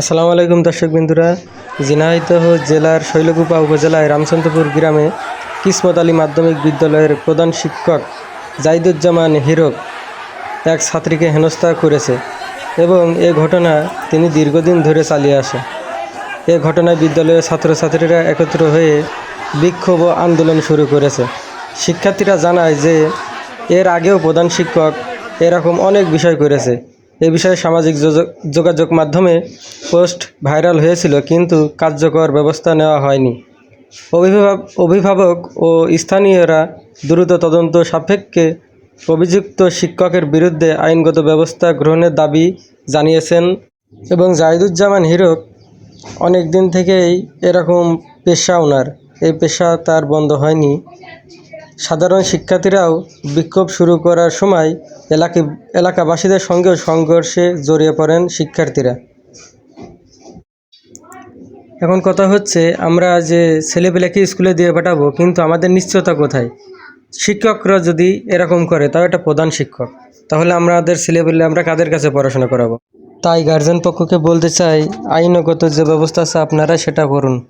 আসসালামু আলাইকুম দর্শক বিন্দুরা। ঝিনাইদহ জেলার শৈলকুপা উপজেলায় রামচন্দ্রপুর গ্রামে কিসমত আলী মাধ্যমিক বিদ্যালয়ের প্রধান শিক্ষক জাইদুজ্জামান হিরক এক ছাত্রীকে হেনস্থা করেছে এবং এ ঘটনা তিনি দীর্ঘদিন ধরে চালিয়ে আসে। এ ঘটনায় বিদ্যালয়ের ছাত্রছাত্রীরা একত্র হয়ে বিক্ষোভ আন্দোলন শুরু করেছে। শিক্ষার্থীরা জানায় যে এর আগেও প্রধান শিক্ষক এরকম অনেক বিষয় করেছে। এ বিষয়ে সামাজিক যোগাযোগ মাধ্যমে পোস্ট ভাইরাল হয়েছিল, কিন্তু কার্যকর ব্যবস্থা নেওয়া হয়নি। অভিভাবক ও স্থানীয়রা দ্রুত তদন্ত সাপেক্ষে অভিযুক্ত শিক্ষকের বিরুদ্ধে আইনগত ব্যবস্থা গ্রহণের দাবি জানিয়েছেন এবং জাহিদুজ্জামান হিরক অনেক দিন থেকেই এরকম পেশা ওনার। এই পেশা তার বন্ধ হয়নি। সাধারণ শিক্ষার্থীরাও বিক্ষোভ শুরু করার সময় এলাকা, এলাকাবাসীদের সঙ্গেও সংঘর্ষে জড়িয়ে পড়েন শিক্ষার্থীরা। এখন কথা হচ্ছে, আমরা যে ছেলেপেলেকে স্কুলে দিয়ে পাঠাবো, কিন্তু আমাদের নিশ্চয়তা কোথায়? শিক্ষকরা যদি এরকম করে, তাও এটা প্রধান শিক্ষক। তাহলে আমাদের ছেলেপেলে আমরা কাদের কাছে পড়াশোনা করাবো? তাই গার্জেন পক্ষকে বলতে চাই, আইনগত যে ব্যবস্থা আছে আপনারা সেটা করুন।